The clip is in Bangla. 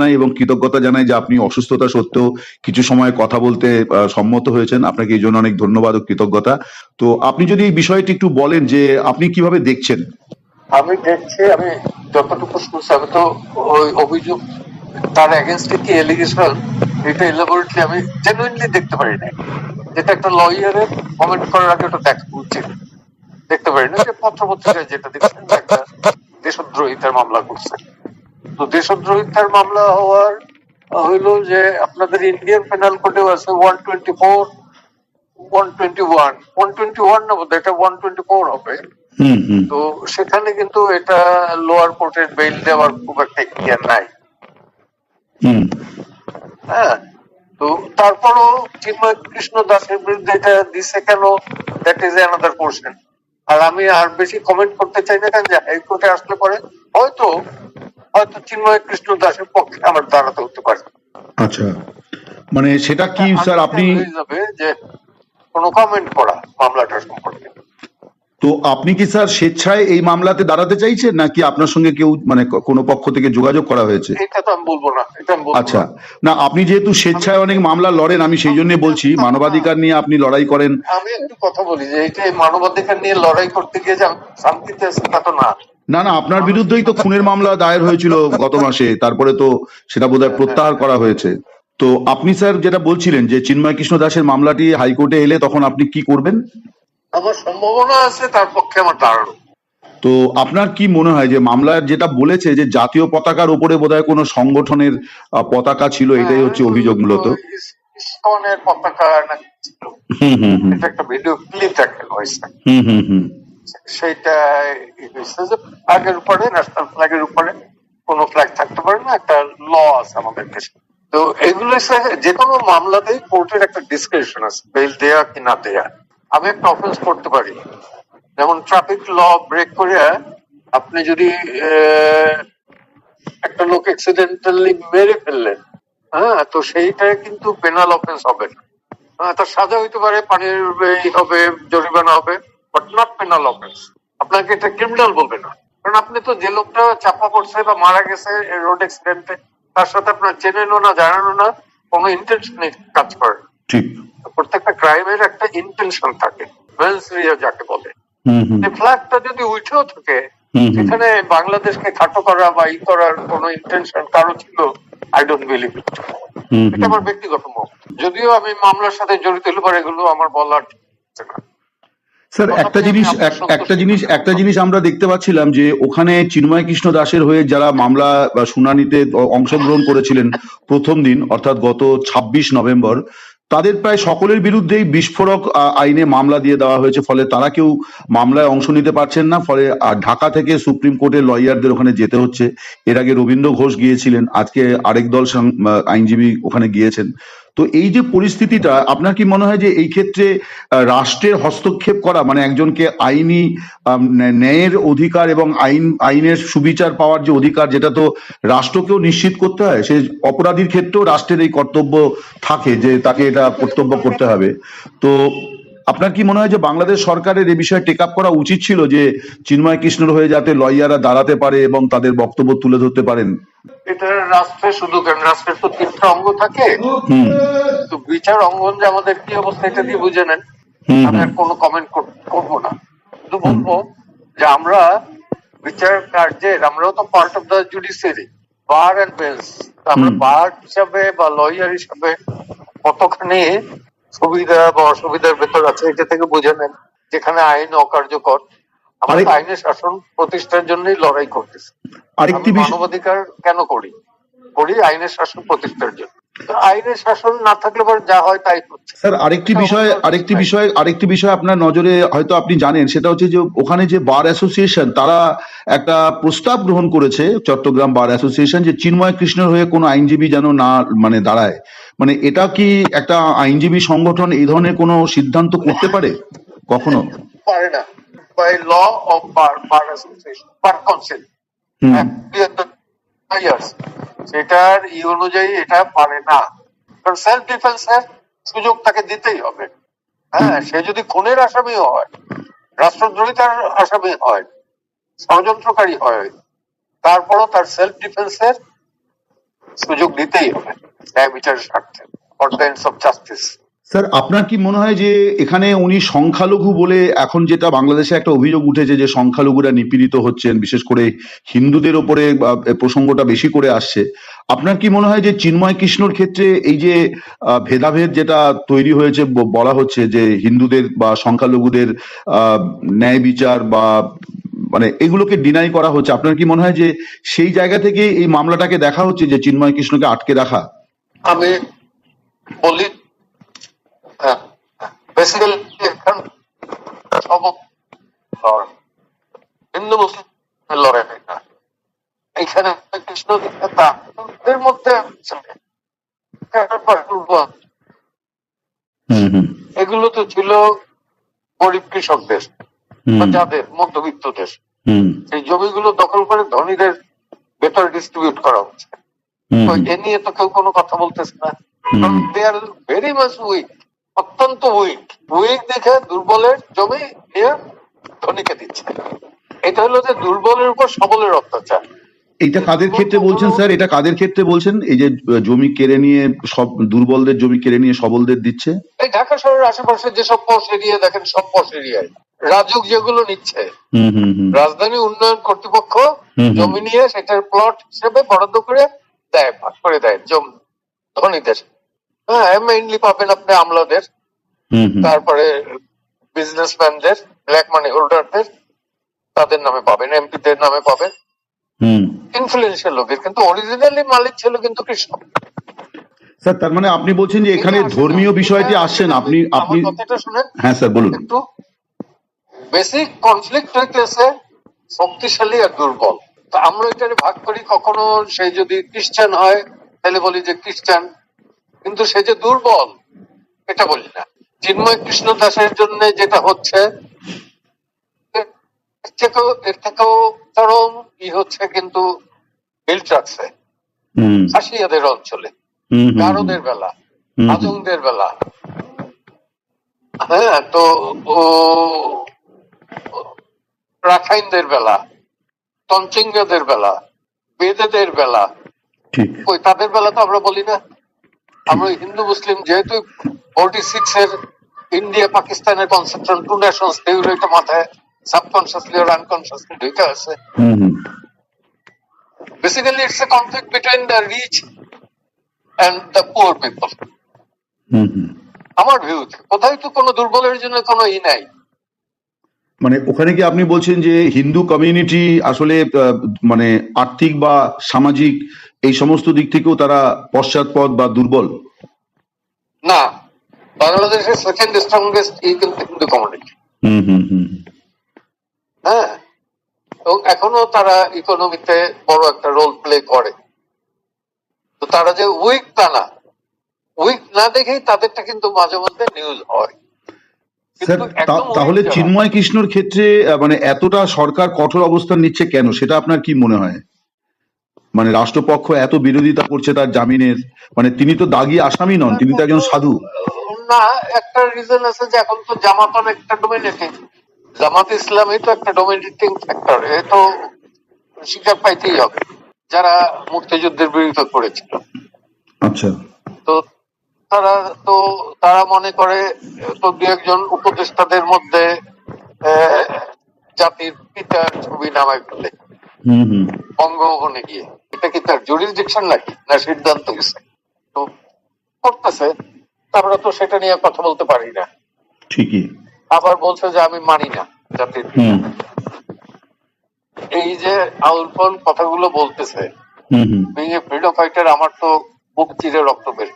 জানাই এবং কৃতজ্ঞতা জানাই যে আপনি অসুস্থতা সত্ত্বেও কিছু সময় কথা বলতে সম্মত হয়েছেন। আপনাকে এই জন্য অনেক ধন্যবাদ ও কৃতজ্ঞতা। তো আপনি যদি এই বিষয়টি একটু বলেন যে আপনি কীভাবে দেখছেন? আমি দেখছি, আমি যতটুকু শুনছি, আমি তো ওই অভিযোগ তার এগেনস্টে কি এলিগেশন এটা ইলাবোরেটলি আমি জেনুইনলি দেখতে পারি না যেটা একটা লয়ারের কমেন্ট করার আগে ওটা দেখা উচিত। দেখতে পারি না যে পত্র পত্রিকায় যেটা দেখছেন একটা দেশদ্রোহিতার মামলা করছে। তো দেশদ্রোহিতার মামলা হওয়ার হইল যে আপনাদের ইন্ডিয়ান পেনাল কোডেও আছে one twenty four one twenty one one twenty one না বোধ এটা ওয়ান টোয়েন্টি ফোর হবে তো সেখানে কিন্তু এটা লোয়ার কোর্টের বেইল দেওয়ার খুব একটা ক্লিয়ার নাই। হুম। হ্যাঁ তো তারপরও চিন্ময় কৃষ্ণ দাসের বিরুদ্ধে এটা দিছে কেন? দ্যাট ইজ অ্যানাদার কোশ্চেন আর আমি আর বেশি কমেন্ট করতে চাই না কারণ যে হাইকোর্টে আসলে পরে হয়তো হয়তো চিন্ময় কৃষ্ণ দাসের পক্ষে আমার দাঁড়াতে হতে পারে আচ্ছা মানে সেটা কি স্যার আপনি যাবে যে কোনো কমেন্ট করা মামলাটা সম্পর্কে। তো আপনি কি স্যার স্বেচ্ছায় এই মামলাতে দাঁড়াতে চাইছেন নাকি আপনার সঙ্গে কেউ মানে কোনো পক্ষ থেকে যোগাযোগ করা হয়েছে? এটা তো আমি বলব না এটা আমি বলব আচ্ছা না। আপনি যেহেতু স্বেচ্ছায় অনেক মামলা লড়েন আমি সেই জন্য বলছি মানবাধিকার নিয়ে আপনি লড়াই করেন। আমি একটু কথা বলি যে এই মানবাধিকার নিয়ে লড়াই করতে গিয়ে যে শান্তিতে আছি তা তো না। না না আপনার বিরুদ্ধেই তো খুনের মামলা দায়ের হয়েছিল গত মাসে তারপরে তো সেটা বোধহয় প্রত্যাহার করা হয়েছে। তো আপনি স্যার যেটা বলছিলেন যে চিন্ময় কৃষ্ণ দাসের মামলাটি হাইকোর্টে এলে তখন আপনি কি করবেন? আমার সম্ভাবনা আছে তার পক্ষে আমার দাঁড়ানো। তো আপনার কি মনে হয় যে মামলার যেটা বলেছে যে জাতীয় পতাকার উপরে বোধহয় কোনো সংগঠনের পতাকা ছিল এটাই হচ্ছে অভিযোগ মূলত? পতাকা হুম হুম হুম। একটা ভিডিও ক্লিপ দেখা হয়েছে। হুম হুম হুম। ফ্ল্যাগের উপরে ন্যাশনাল ফ্ল্যাগের উপরে ফ্ল্যাগ থাকতে পারে না একটা ল আছে আমাদের দেশে তো এগুলো যে কোনো মামলাতেই কোর্টের একটা ডিসক্রিপশন আছে বেল দেয়া কি না দেয়া। আমি একটা অফেন্স করতে পারি। যেমন ট্রাফিক ল ব্রেক করে আপনি যদি একটা লোক অ্যাক্সিডেন্টালি মেরে ফেললেন হ্যাঁ তো সেইটা কিন্তু পেনাল অফেন্স হবে না। হ্যাঁ, তার সাজা হইতে পারে পানির হবে জরিমানা হবে। নট পেনাল অফেন্স আপনাকে এটা ক্রিমিনাল বলবে না। কারণ আপনি তো যে লোকটা চাপা পড়ছে বা মারা গেছে রোড অ্যাক্সিডেন্টে তার সাথে আপনার চেনেনও না জানানো না কোনো ইন্টেনশন কাজ করে ঠিক। প্রত্যেকটা ক্রাইমের একটা ইন্টেনশন থাকে। যাকে বলে। ফ্ল্যাগটা যদি উঠেও থাকে সেখানে বাংলাদেশকে খাটো করা বা ই করার কোনো ইন্টেনশন কারও ছিল? আই ডোন্ট বিলিভ ইট এটা আমার ব্যক্তিগত মত। যদিও আমি মামলার সাথে জড়িত হলে পরে এগুলো আমার বলার ঠিক না। স্যার একটা জিনিস একটা জিনিস একটা জিনিস আমরা দেখতে পাচ্ছিলাম যে ওখানে চিন্ময় কৃষ্ণ দাসের হয়ে যারা মামলা বা শুনানিতে অংশগ্রহণ করেছিলেন প্রথম দিন অর্থাৎ গত ছাব্বিশ নভেম্বর তাদের প্রায় সকলের বিরুদ্ধেই বিস্ফোরক আইনে মামলা দিয়ে দেওয়া হয়েছে। ফলে তারা কেউ মামলায় অংশ নিতে পারছেন না। ফলে ঢাকা থেকে সুপ্রিম কোর্টের লয়ারদের ওখানে যেতে হচ্ছে। এর আগে রবীন্দ্র ঘোষ গিয়েছিলেন। আজকে আরেক দল আইনজীবী ওখানে গিয়েছেন। তো এই যে পরিস্থিতিটা, আপনার কি মনে হয় যে এই ক্ষেত্রে রাষ্ট্রের হস্তক্ষেপ করা মানে একজনকে আইনি ন্যায়ের অধিকার এবং আইন, আইনের সুবিচার পাওয়ার যে অধিকার, যেটা তো রাষ্ট্রকেও নিশ্চিত করতে হয়, সে অপরাধীর ক্ষেত্রেও রাষ্ট্রের এই কর্তব্য থাকে যে তাকে এটা কর্তব্য করতে হবে। তো আপনার কি মনে হয় যে বাংলাদেশ সরকারের এ বিষয়ে টেক আপ করা উচিত ছিল যে চিন্ময় কৃষ্ণর হয়ে যাতে লয়াররা দাঁড়াতে পারে এবং তাদের বক্তব্য তুলে ধরতে পারেন? এটা রাষ্ট্রের শুধু কেন? রাষ্ট্রের তো তিনটা অঙ্গ থাকে। তো বিচার অঙ্গন যে আমাদের কি অবস্থা এটা দিয়ে বুঝে নেন। আমি কোনো কমেন্ট করব না। শুধু বলব যে আমরা বিচার কার্যের আমরাও তো part of the judiciary bar and bench আমরা। বার হিসাবে বা লয়ার হিসাবে কতখানি সুবিধা বা অসুবিধার ভেতর আছে এটা থেকে বুঝে নেন যেখানে আইন অকার্যকর। আমরা আইনের শাসন প্রতিষ্ঠার জন্যই লড়াই করতেছি। আরেকটি মানবাধিকার কেন করি? করি আইনের শাসন প্রতিষ্ঠার জন্য। আইনের শাসন না থাকলে পরে যা হয় তাই হচ্ছে। স্যার আরেকটি বিষয় আরেকটি বিষয়। বিষয় আরেকটি বিষয় আপনার নজরে হয়তো আপনি জানেন সেটা হচ্ছে যে ওখানে যে বার অ্যাসোসিয়েশন তারা একটা প্রস্তাব গ্রহণ করেছে চট্টগ্রাম বার অ্যাসোসিয়েশন যে চিন্ময় কৃষ্ণের হয়ে কোনো আইনজীবী যেন না মানে দাঁড়ায়। মানে এটা কি একটা আইনজীবী সংগঠন এই ধরনের কোনো সিদ্ধান্ত করতে পারে? কখনো? পারে না। By law of bar bar association bar council hmm. সেটার ই অনুযায়ী এটা পারে না। কারণ সেলফ ডিফেন্সের সুযোগ তাকে দিতেই হবে। হ্যাঁ সে যদি খুনের আসামি হয়, রাষ্ট্রদ্রোহিতার আসামি হয়, ষড়যন্ত্রকারী হয়, তারপরও তার সেলফ ডিফেন্সের সুযোগ দিতেই হবে। ন্যায় বিচারের স্বার্থে এন্ডস অফ জাস্টিস স্যার, আপনার কি মনে হয় যে এখানে উনি সংখ্যালঘু বলে এখন যেটা বাংলাদেশে একটা অভিযোগ উঠেছে যে সংখ্যালঘুরা নিপীড়িত হচ্ছেন, বিশেষ করে হিন্দুদের ওপরে প্রসঙ্গটা বেশি করে আসছে, আপনার কি মনে হয় যে চিন্ময় কৃষ্ণর ক্ষেত্রে এই যে ভেদাভেদ যেটা তৈরি হয়েছে বলা হচ্ছে যে হিন্দুদের বা সংখ্যালঘুদের ন্যায় বিচার বা মানে এগুলোকে ডিনাই করা হচ্ছে, আপনার কি মনে হয় যে সেই জায়গা থেকে এই মামলাটাকে দেখা হচ্ছে যে চিন্ময় কৃষ্ণকে আটকে রাখা? আমি বলি হিন্দু মুসলিম লড়াই এখানে কৃষ্ণ তাদের মধ্যে এগুলো তো ছিল গরিব কৃষক দেশ যাদের মধ্যবিত্ত দেশ। এই জমিগুলো দখল করে ধনীদের ভেতরে ডিস্ট্রিবিউট করা হচ্ছে। তো এ নিয়ে তো কেউ কোনো কথা বলতেছে না। They are very much weak অত্যন্ত উইক উইক দেখে দুর্বলের জমি নিয়ে ধনীকে দিচ্ছে। এটা হলো যে দুর্বলের উপর সবলের অত্যাচার। এটা কাদের ক্ষেত্রে বলছেন স্যার? এটা কাদের ক্ষেত্রে বলছেন? এই যে জমি কেড়ে নিয়ে সব দুর্বলদের জমি কেড়ে নিয়ে সবলদের দিচ্ছে? এই ঢাকা শহরের আশেপাশে যেসব পশ এরিয়া দেখেন সব পশ এরিয়ায়। রাজুক যেগুলো নিচ্ছে। হুম হুম হুম। রাজধানী উন্নয়ন কর্তৃপক্ষ। জমি নিয়ে সেটার প্লট হিসেবে বরাদ্দ করে দেয় ভাগ করে দেয় জমি ধনীদের হ্যাঁ মেইনলি পাবেন আপনি আমলাদের তারপরে বিজনেসম্যানদের ব্ল্যাক মানি হোল্ডারদের তাদের নামে পাবেন এমপিদের নামে পাবেন। ইনফ্লুয়েন্সিয়াল লোকের কিন্তু অরিজিনালি মালিক ছিল কিন্তু কৃষক স্যার তার মানে আপনি বলছেন যে এখানে ধর্মীয় বিষয়টি আসছেন আপনি আপনি কথাটা শুনেন। হ্যাঁ স্যার বলুন। একটু বেসিক কনফ্লিক্ট হইতেছে শক্তিশালী আর দুর্বল। তো আমরা এটারে ভাগ করি কখনো সে যদি খ্রিস্টান হয় তাহলে বলি যে খ্রিস্টান কিন্তু সে যে দুর্বল এটা বলি না। চিন্ময় কৃষ্ণ দাসের জন্য যেটা হচ্ছে এর থেকেও এর থেকেও চরম ই হচ্ছে কিন্তু আশিয়াদের অঞ্চলে হুম, বেলা বেলা। হ্যাঁ তো ও রাখাইনদের বেলা তঞ্চিঙ্গাদের বেলা বেদেদের বেলা। ওই তাদের বেলা তো আমরা বলি না। আমরা হিন্দু মুসলিম যেহেতু ফোর্টি সিক্স এর ইন্ডিয়া পাকিস্তানের কনসেপ্টন টু নেশনস থিওরি এটা মাথায় সাবকনসিয়াসলি আর আনকনসিয়াসলি ঢুকে আছে। Basically it's a conflict between the rich and the poor people hmm hmm. আমার ভিউতে কোথায় তো কোনো দুর্বলের জন্য কোনো ই নাই। মানে ওখানে কি আপনি বলছেন যে হিন্দু কমিউনিটি আসলে মানে আর্থিক বা সামাজিক এই সমস্ত দিক থেকেও তারা পশ্চাৎপদ বা দুর্বল? না বাংলাদেশের সেকেন্ড স্ট্রংগেস্ট ই কিন্তু কমিউনিটি হুম হুম হুম। হ্যাঁ এবং এখনও তারা ইকোনমিতে বড় একটা রোল প্লে করে। তো তারা যে উইক তা না উইক না দেখেই তাদেরটা কিন্তু মাঝে মধ্যে নিউজ হয়। তাহলে চিন্ময় কৃষ্ণর ক্ষেত্রে মানে এতটা সরকার কঠোর অবস্থান নিচ্ছে কেন? সেটা আপনার কি মনে হয়? মানে রাষ্ট্রপক্ষ এত বিরোধিতা করছে তার জামিনের মানে তিনি তো দাগি আসামি নন তিনি তো একজন সাধু। না একটা রিজন আছে যে এখন তো জামাত একটা ডোমিনেটিং জামাত ইসলামই তো একটা ডোমিনেটিং ফ্যাক্টর এ তো স্বীকার পাইতেই হবে যারা মুক্তিযুদ্ধের বিরুদ্ধে করেছিল। আচ্ছা। তো তারা তো তারা মনে করে তো দু একজন উপদেষ্টাদের মধ্যে জাতির পিতার ছবি নামায় ফেলে। বঙ্গভবনে গিয়ে এটা কি তার জুরিসডিকশন নাকি? না সিদ্ধান্ত হয়েছে তো করতেছে আমরা তো সেটা নিয়ে কথা বলতে পারি না। ঠিকই। আবার বলছে যে আমি মানি না জাতির। এই যে আউলফল কথাগুলো বলতেছে বিং এ ফ্রিডম ফাইটার আমার তো বুক চিরে রক্ত বের